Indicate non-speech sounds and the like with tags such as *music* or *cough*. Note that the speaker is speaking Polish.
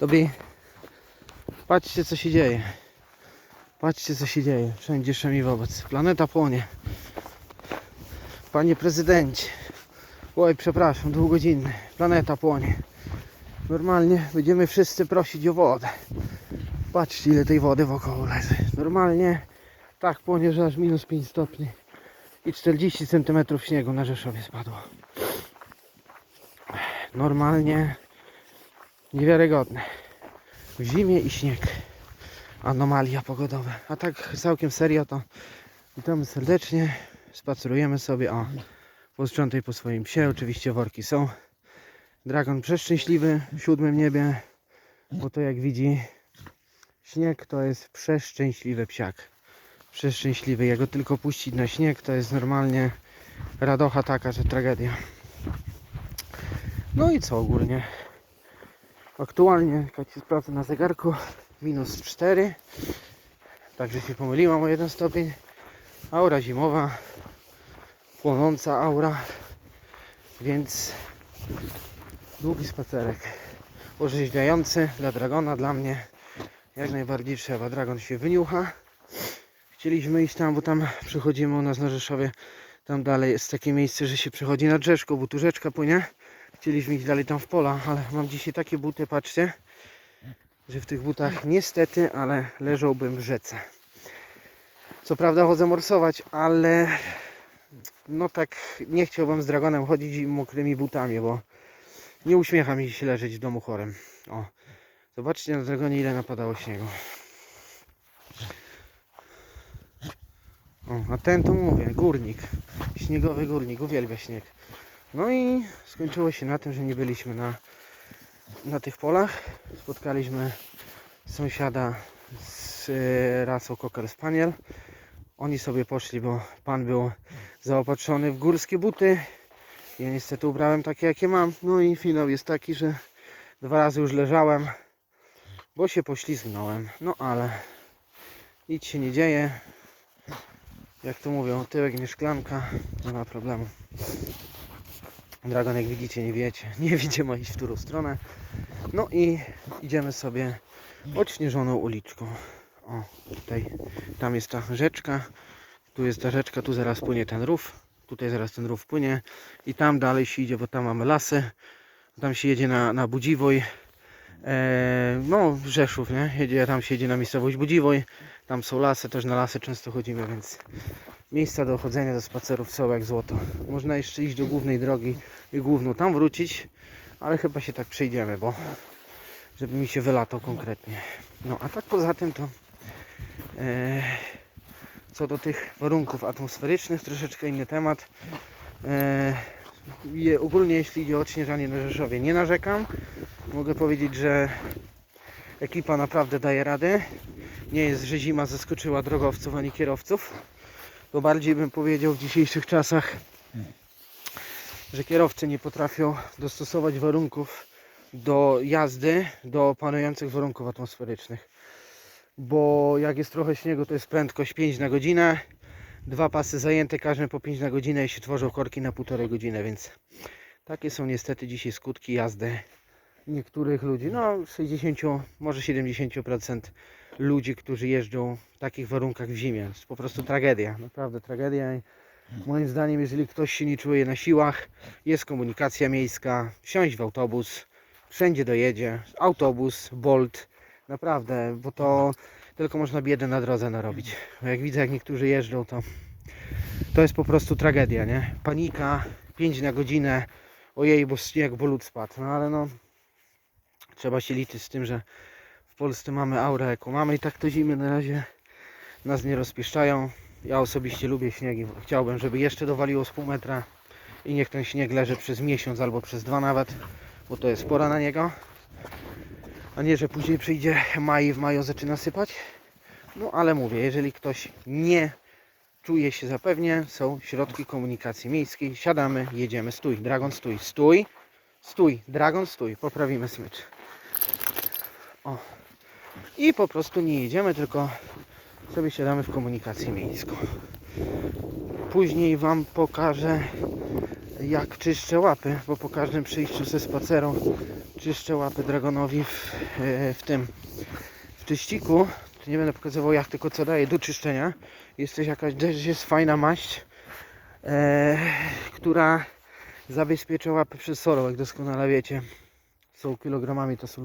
Tobie, patrzcie co się dzieje. Patrzcie co się dzieje. Wszędzie szemi wobec. Planeta płonie. Panie prezydencie. Oj, przepraszam, dwugodzinny. Planeta płonie. Normalnie będziemy wszyscy prosić o wodę. Patrzcie ile tej wody wokoło leży. Normalnie tak płonie, że aż minus 5 stopni. I 40 cm śniegu na Rzeszowie spadło. Normalnie niewiarygodne. W zimie i śnieg. Anomalia pogodowe. A tak całkiem serio to witamy serdecznie. Spacerujemy sobie. O, posprzątaj po swoim psie. Oczywiście worki są. Dragon przeszczęśliwy w siódmym niebie. Bo to jak widzi śnieg to jest przeszczęśliwy psiak. Przeszczęśliwy. Jak go tylko puścić na śnieg to jest normalnie radocha taka, że tragedia. No i co ogólnie? Aktualnie, jak się sprawdzę na zegarku, minus 4. Także się pomyliłam o jeden stopień. Aura zimowa, płonąca aura, więc długi spacerek. Orzeźwiający dla Dragona, dla mnie jak najbardziej trzeba. Dragon się wyniucha. Chcieliśmy iść tam, bo tam przychodzimy u nas na Rzeszowie. Tam dalej jest takie miejsce, że się przechodzi nad rzeczką, bo tu rzeczka płynie. Chcieliśmy iść dalej tam w pola, ale mam dzisiaj takie buty, patrzcie, że w tych butach niestety, ale leżałbym w rzece. Co prawda chodzę morsować, ale no tak nie chciałbym z dragonem chodzić i mokrymi butami, bo nie uśmiecha mi się leżeć w domu chorym. O, zobaczcie na dragonie ile napadało śniegu. O, a ten to mówię, górnik, śniegowy górnik, uwielbia śnieg. No i skończyło się na tym, że nie byliśmy na, na tych polach. Spotkaliśmy sąsiada z e, rasą Cocker Spaniel. Oni sobie poszli, bo pan był zaopatrzony w górskie buty. Ja niestety ubrałem takie, jakie mam. No i finał jest taki, że dwa razy już leżałem, bo się poślizgnąłem. No ale nic się nie dzieje. Jak to mówią, tyłek nie szklanka, nie ma problemu. Dragon, jak widzicie, nie wiecie, *laughs* nie wiecie ma iść w którą stronę. No i idziemy sobie odśnieżoną uliczką. O, tutaj, tam jest ta rzeczka, tu jest ta rzeczka, tu zaraz płynie ten rów, tutaj zaraz ten rów płynie i tam dalej się idzie, bo tam mamy lasy, tam się jedzie na, na Budziwoj, e, no Rzeszów, nie? Jedzie, tam się jedzie na miejscowość Budziwoj, tam są lasy, też na lasy często chodzimy, więc miejsca do chodzenia, do spacerów są jak złoto. Można jeszcze iść do głównej drogi i główną tam wrócić, ale chyba się tak przejdziemy, bo żeby mi się wylatał konkretnie. No a tak poza tym to e, co do tych warunków atmosferycznych, troszeczkę inny temat. E, je, ogólnie jeśli idzie o odśnieżanie na Rzeszowie nie narzekam. Mogę powiedzieć, że ekipa naprawdę daje radę. Nie jest, że zima zaskoczyła drogowców ani kierowców. To bardziej bym powiedział w dzisiejszych czasach, że kierowcy nie potrafią dostosować warunków do jazdy do panujących warunków atmosferycznych. Bo jak jest trochę śniegu, to jest prędkość 5 na godzinę. Dwa pasy zajęte, każdy po 5 na godzinę i się tworzą korki na półtorej godziny, więc takie są niestety dzisiaj skutki jazdy niektórych ludzi. No 60, może 70% ludzi, którzy jeżdżą w takich warunkach w zimie. To jest po prostu tragedia, naprawdę tragedia. Moim zdaniem, jeżeli ktoś się nie czuje na siłach, jest komunikacja miejska, wsiąść w autobus, wszędzie dojedzie, autobus, Bolt, naprawdę, bo to tylko można biedę na drodze narobić. Bo jak widzę, jak niektórzy jeżdżą, to to jest po prostu tragedia, nie? Panika, 5 na godzinę, ojej, bo śnieg, bo lód spadł, no ale no, trzeba się liczyć z tym, że Polsce mamy aurę, jaką mamy i tak to zimy na razie nas nie rozpieszczają. Ja osobiście lubię śnieg i chciałbym, żeby jeszcze dowaliło z pół metra i niech ten śnieg leży przez miesiąc albo przez dwa nawet, bo to jest pora na niego. A nie, że później przyjdzie maj i w maju zaczyna sypać. No ale mówię, jeżeli ktoś nie czuje się zapewnie, są środki komunikacji miejskiej. Siadamy, jedziemy. Stój, Dragon, stój, stój, stój, Dragon, stój. Poprawimy smycz. O. I po prostu nie jedziemy, tylko sobie siadamy w komunikację miejską. Później Wam pokażę jak czyszczę łapy, bo po każdym przyjściu ze spaceru czyszczę łapy dragonowi w, e, w tym w czyściku. Nie będę pokazywał jak, tylko co daję do czyszczenia. Jest też jakaś, też jest fajna maść, e, która zabezpiecza łapy przed solą, jak doskonale wiecie. Są kilogramami to sól